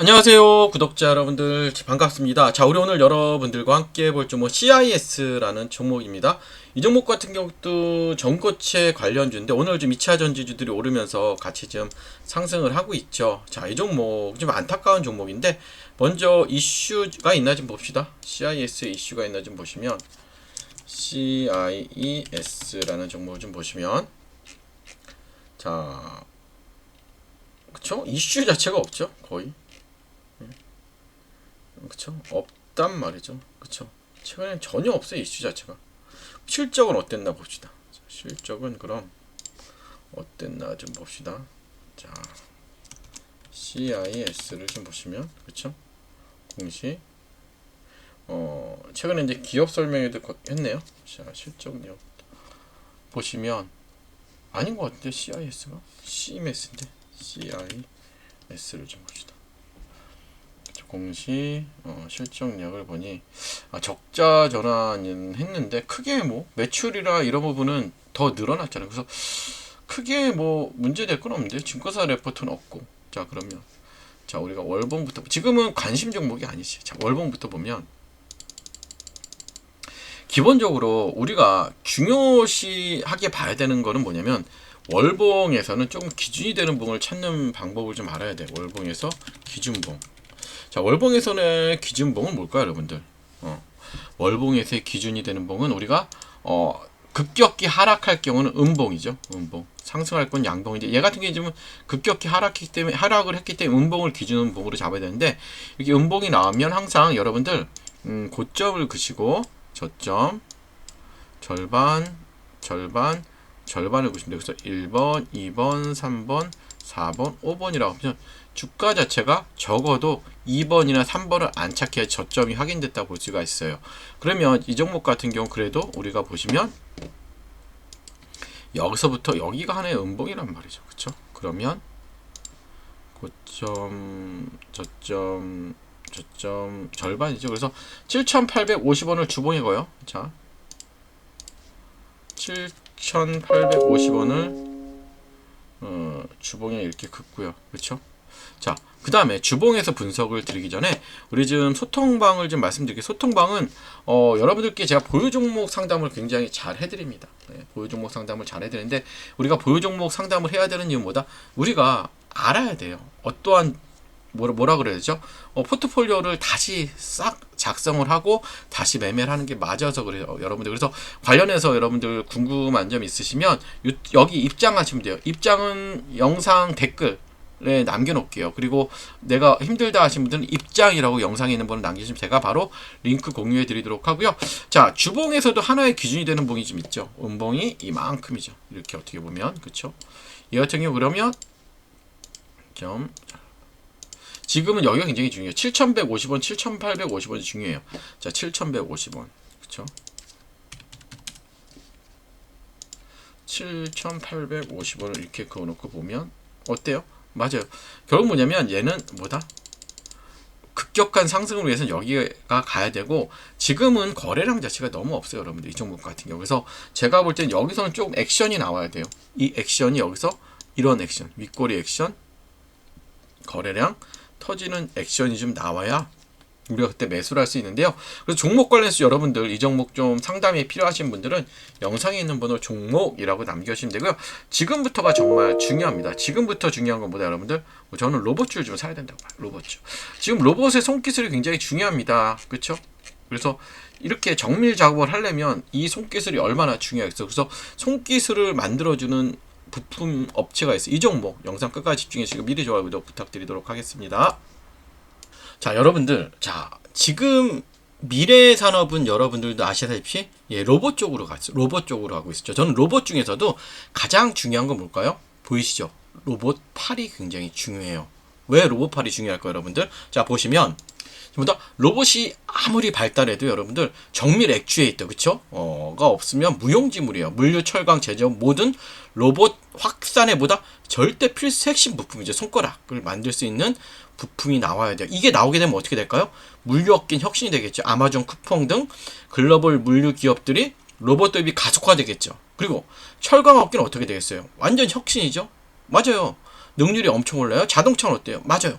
안녕하세요 구독자 여러분들. 반갑습니다. 자 우리 오늘 여러분들과 함께 볼 종목 CIS라는 종목입니다. 이 종목 같은 경우도 전고체 관련주인데 오늘 좀 2차 전지주들이 오르면서 같이 좀 상승을 하고 있죠. 자 이 종목 좀 안타까운 종목인데 먼저 이슈가 있나 좀 봅시다. CIS에 이슈가 있나 좀 보시면 CIES라는 종목을 좀 보시면 자 그쵸? 이슈 자체가 없죠? 거의 그쵸? 없단 말이죠. 그쵸? 최근엔 전혀 없어요, 이슈 자체가. 실적은 어땠나 봅시다. 자, 실적은 그럼 어땠나 좀 봅시다. 자, CIS를 좀 보시면, 그쵸? 공시. 어, 최근에 이제 기업 설명회도 거- 했네요. 자, 실적요. 보시면, 아닌 것 같은데, CIS가? CMS인데, CIS를 좀 봅시다. 공시 어, 실적력을 보니 아, 적자 전환은 했는데 크게 뭐 매출이라 이런 부분은 더 늘어났잖아요. 그래서 크게 뭐 문제될 건 없는데 증권사 레포트는 없고 자 그러면 자 우리가 월봉부터 지금은 관심 종목이 아니지. 자 월봉부터 보면 기본적으로 우리가 중요시하게 봐야 되는 거는 뭐냐면 월봉에서는 조금 기준이 되는 봉을 찾는 방법을 좀 알아야 돼. 월봉에서 기준봉. 자, 월봉에서는 기준 봉은 뭘까요, 여러분들? 어, 월봉에서의 기준이 되는 봉은 우리가 어, 급격히 하락할 경우는 음봉이죠. 음봉. 상승할 건 양봉인데 얘 같은 경우는 급격히 하락했기 때문에 하락을 했기 때문에 음봉을 기준 봉으로 잡아야 되는데 이렇게 음봉이 나오면 항상 여러분들 음, 고점을 그시고 저점 절반 절반 절반을 그시면 돼요. 그래서 1번, 2번, 3번, 4번, 5번이라고 하면 주가 자체가 적어도 2번이나 3번을 안착해야 저점이 확인됐다고 볼 수가 있어요. 그러면 이 종목 같은 경우 그래도 우리가 보시면 여기서부터 여기가 하나의 음봉이란 말이죠. 그쵸? 그러면 고점, 저점, 저점 절반이죠. 그래서 7,850원을 주봉이고요. 자, 7,850원을 어, 주봉에 이렇게 긋고요. 그렇죠? 자, 그 다음에 주봉에서 분석을 드리기 전에 우리 지금 소통방을 좀 말씀드릴게요. 소통방은 어, 여러분들께 제가 보유 종목 상담을 굉장히 잘 해드립니다. 네, 보유 종목 상담을 잘 해드리는데 우리가 보유 종목 상담을 해야 되는 이유는 뭐다? 우리가 알아야 돼요. 어떠한 뭐라, 뭐라 그래야 되죠? 어, 포트폴리오를 다시 싹 작성을 하고 다시 매매를 하는 게 맞아서 그래요. 여러분들. 그래서 관련해서 여러분들 궁금한 점 있으시면 유- 여기 입장하시면 돼요. 입장은 영상 댓글 에 남겨놓을게요. 그리고 내가 힘들다 하신 분들은 입장이라고 영상에 있는 분을 남기시면 제가 바로 링크 공유해 드리도록 하고요. 자, 주봉에서도 하나의 기준이 되는 봉이 좀 있죠. 음봉이 이만큼이죠. 이렇게 어떻게 보면. 그쵸? 이 같은 경우 그러면 점 지금은 여기가 굉장히 중요해요. 7,150원, 7,850원이 중요해요. 자, 7,150원. 그쵸? 7,850원을 이렇게 그어 놓고 보면 어때요? 맞아요. 결국 뭐냐면 얘는 뭐다? 급격한 상승을 위해서는 여기가 가야 되고 지금은 거래량 자체가 너무 없어요 여러분들 이 종목 같은 경우 그래서 제가 볼 때는 여기서는 조금 액션이 나와야 돼요 이 액션이 여기서 이런 액션 윗꼬리 액션 거래량 터지는 액션이 좀 나와야 우리가 그때 매수를 할 수 있는데요. 그래서 종목 관련해서 여러분들 이 종목 좀 상담이 필요하신 분들은 영상에 있는 번호 종목이라고 남겨주시면 되고요. 지금부터가 정말 중요합니다. 지금부터 중요한 건 뭐다 여러분들? 뭐 저는 로봇줄 좀 사야 된다고 봐요. 로봇줄. 지금 로봇의 손기술이 굉장히 중요합니다. 그렇죠? 그래서 이렇게 정밀 작업을 하려면 이 손기술이 얼마나 중요했어. 그래서 손기술을 만들어주는 부품 업체가 있어요. 이 종목 영상 끝까지 집중해주시고 미리 좋아요 구독 부탁드리도록 하겠습니다. 자 여러분들 자 지금 미래 산업은 여러분들도 아시다시피 예, 로봇 쪽으로 갔어요. 로봇 쪽으로 가고 있죠. 저는 로봇 중에서도 가장 중요한 건 뭘까요? 보이시죠? 로봇 팔이 굉장히 중요해요. 왜 로봇 팔이 중요할까요, 여러분들? 자 보시면 보다 로봇이 아무리 발달해도 여러분들 정밀 액추에이터 그쵸? 어가 없으면 무용지물이에요. 물류, 철강, 제조 모든 로봇 확산에 보다 절대 필수 핵심 부품이죠. 손가락을 만들 수 있는 부품이 나와야 돼요. 이게 나오게 되면 어떻게 될까요? 물류 업계는 혁신이 되겠죠. 아마존, 쿠팡 등 글로벌 물류 기업들이 로봇 도입이 가속화되겠죠. 그리고 철강 업계는 어떻게 되겠어요? 완전 혁신이죠. 맞아요. 능률이 엄청 올라요. 자동차는 어때요? 맞아요.